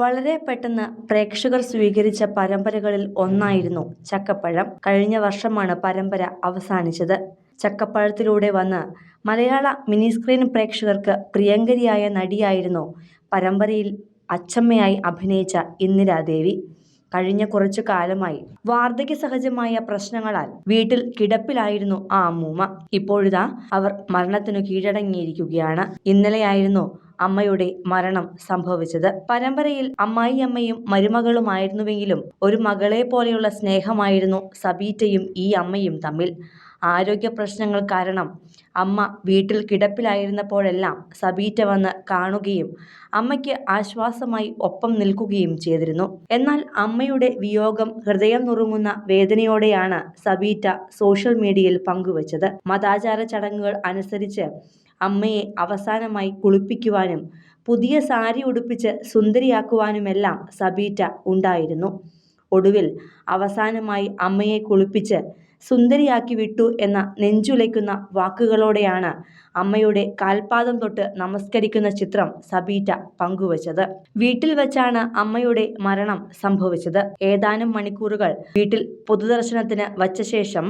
വളരെ പെട്ടെന്ന് പ്രേക്ഷകർ സ്വീകരിച്ച പരമ്പരകളിൽ ഒന്നായിരുന്നു ചക്കപ്പഴം. കഴിഞ്ഞ വർഷമാണ് പരമ്പര അവസാനിച്ചത്. ചക്കപ്പഴത്തിലൂടെ വന്ന് മലയാള മിനി സ്ക്രീൻ പ്രേക്ഷകർക്ക് പ്രിയങ്കരിയായ നടിയായിരുന്നു പരമ്പരയിൽ അച്ചമ്മയായി അഭിനയിച്ച ഇന്ദിരാദേവി. കഴിഞ്ഞ കുറച്ചു കാലമായി വാർദ്ധക്യ സഹജമായ പ്രശ്നങ്ങളാൽ വീട്ടിൽ കിടപ്പിലായിരുന്നു ആ അമ്മൂമ്മ ഇപ്പോഴിതാ അവർ മരണത്തിനു കീഴടങ്ങിയിരിക്കുകയാണ്. ഇന്നലെയായിരുന്നു അമ്മയുടെ മരണം സംഭവിച്ചത്. പരമ്പരയിൽ അമ്മായിയമ്മയും മരുമകളുമായിരുന്നുവെങ്കിലും ഒരു മകളെ പോലെയുള്ള സ്നേഹമായിരുന്നു സബീറ്റയും ഈ അമ്മയും തമ്മിൽ. ആരോഗ്യ പ്രശ്നങ്ങൾ കാരണം അമ്മ വീട്ടിൽ കിടപ്പിലായിരുന്നപ്പോഴെല്ലാം സബീറ്റ വന്ന് കാണുകയും അമ്മയ്ക്ക് ആശ്വാസമായി ഒപ്പം നിൽക്കുകയും ചെയ്തിരുന്നു. എന്നാൽ അമ്മയുടെ വിയോഗം ഹൃദയം നുറുങ്ങുന്ന വേദനയോടെയാണ് സബീറ്റ സോഷ്യൽ മീഡിയയിൽ പങ്കുവച്ചത്. മതാചാര ചടങ്ങുകൾ അനുസരിച്ച് അമ്മയെ അവസാനമായി കുളിപ്പിക്കുവാനും പുതിയ സാരി ഉടുപ്പിച്ച് സുന്ദരിയാക്കുവാനുമെല്ലാം സബീറ്റ ഉണ്ടായിരുന്നു. ഒടുവിൽ അവസാനമായി അമ്മയെ കുളിപ്പിച്ച് സുന്ദരിയാക്കി വിട്ടു എന്ന നെഞ്ചുലയ്ക്കുന്ന വാക്കുകളോടെയാണ് അമ്മയുടെ കാൽപാദം തൊട്ട് നമസ്കരിക്കുന്ന ചിത്രം സബീറ്റ പങ്കുവച്ചത്. വീട്ടിൽ വെച്ചാണ് അമ്മയുടെ മരണം സംഭവിച്ചത്. ഏതാനും മണിക്കൂറുകൾ വീട്ടിൽ പൊതുദർശനത്തിന് വച്ച ശേഷം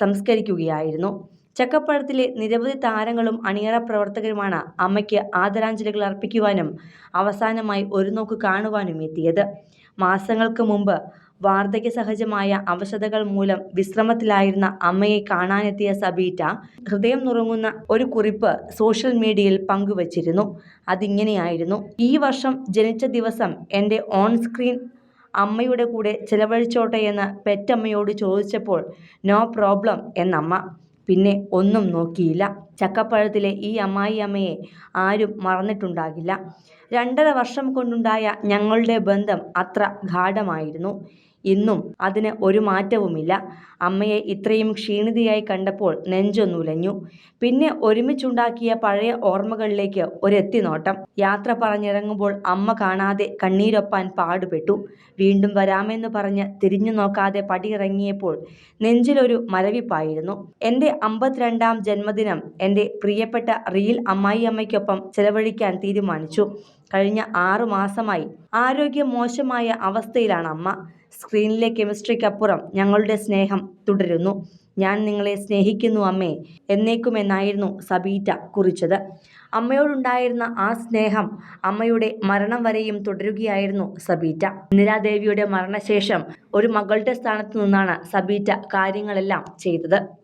സംസ്കരിക്കുകയായിരുന്നു. ചക്കപ്പഴത്തിലെ നിരവധി താരങ്ങളും അണിയറ പ്രവർത്തകരുമാണ് അമ്മയ്ക്ക് ആദരാഞ്ജലികൾ അർപ്പിക്കുവാനും അവസാനമായി ഒരു നോക്ക് കാണുവാനും എത്തിയത്. മാസങ്ങൾക്ക് മുമ്പ് വാർദ്ധക്യ സഹജമായ അവശതകൾ മൂലം വിശ്രമത്തിലായിരുന്ന അമ്മയെ കാണാനെത്തിയ സബീറ്റ ഹൃദയം നുറങ്ങുന്ന ഒരു കുറിപ്പ് സോഷ്യൽ മീഡിയയിൽ പങ്കുവച്ചിരുന്നു. അതിങ്ങനെയായിരുന്നു. ഈ വർഷം ജനിച്ച ദിവസം എന്റെ ഓൺ സ്ക്രീൻ അമ്മയുടെ കൂടെ ചിലവഴിച്ചോട്ടെ എന്ന് പെറ്റമ്മയോട് ചോദിച്ചപ്പോൾ നോ പ്രോബ്ലം എന്നമ്മ പിന്നെ ഒന്നും നോക്കിയില്ല. ചക്കപ്പഴത്തിലെ ഈ അമ്മായി അമ്മയെ ആരും മറന്നിട്ടുണ്ടാകില്ല. രണ്ടര വർഷം കൊണ്ടുണ്ടായ ഞങ്ങളുടെ ബന്ധം അത്ര ഗാഠമായിരുന്നു. ഇന്നും അതിന് ഒരു മാറ്റവുമില്ല. അമ്മയെ ഇത്രയും ക്ഷീണിതയായി കണ്ടപ്പോൾ നെഞ്ചൊന്നുലഞ്ഞു പിന്നെ ഒരുമിച്ചുണ്ടാക്കിയ പഴയ ഓർമ്മകളിലേക്ക് ഒരെത്തിനോട്ടം. യാത്ര പറഞ്ഞിറങ്ങുമ്പോൾ അമ്മ കാണാതെ കണ്ണീരൊപ്പാൻ പാടുപെട്ടു. വീണ്ടും വരാമെന്ന് പറഞ്ഞ് തിരിഞ്ഞു നോക്കാതെ പടിയിറങ്ങിയപ്പോൾ നെഞ്ചിലൊരു മരവിപ്പായിരുന്നു. എന്റെ അമ്പത്തിരണ്ടാം ജന്മദിനം എന്റെ പ്രിയപ്പെട്ട റിയൽ അമ്മായിയമ്മയ്ക്കൊപ്പം ചെലവഴിക്കാൻ തീരുമാനിച്ചു. കഴിഞ്ഞ ആറു മാസമായി ആരോഗ്യ മോശമായ അവസ്ഥയിലാണ് അമ്മ. സ്ക്രീനിലെ കെമിസ്ട്രിക്കപ്പുറം ഞങ്ങളുടെ സ്നേഹം തുടരുന്നു. ഞാൻ നിങ്ങളെ സ്നേഹിക്കുന്നു അമ്മേ. എന്നേക്കുമെന്നായിരുന്നു സബീറ്റ കുറിച്ചത്. അമ്മയോടുണ്ടായിരുന്ന ആ സ്നേഹം അമ്മയുടെ മരണം വരെയും തുടരുകയായിരുന്നു സബീറ്റ. ഇന്ദിരാദേവിയുടെ മരണശേഷം ഒരു മകളുടെ സ്ഥാനത്ത് നിന്നാണ് സബീറ്റ കാര്യങ്ങളെല്ലാം ചെയ്തത്.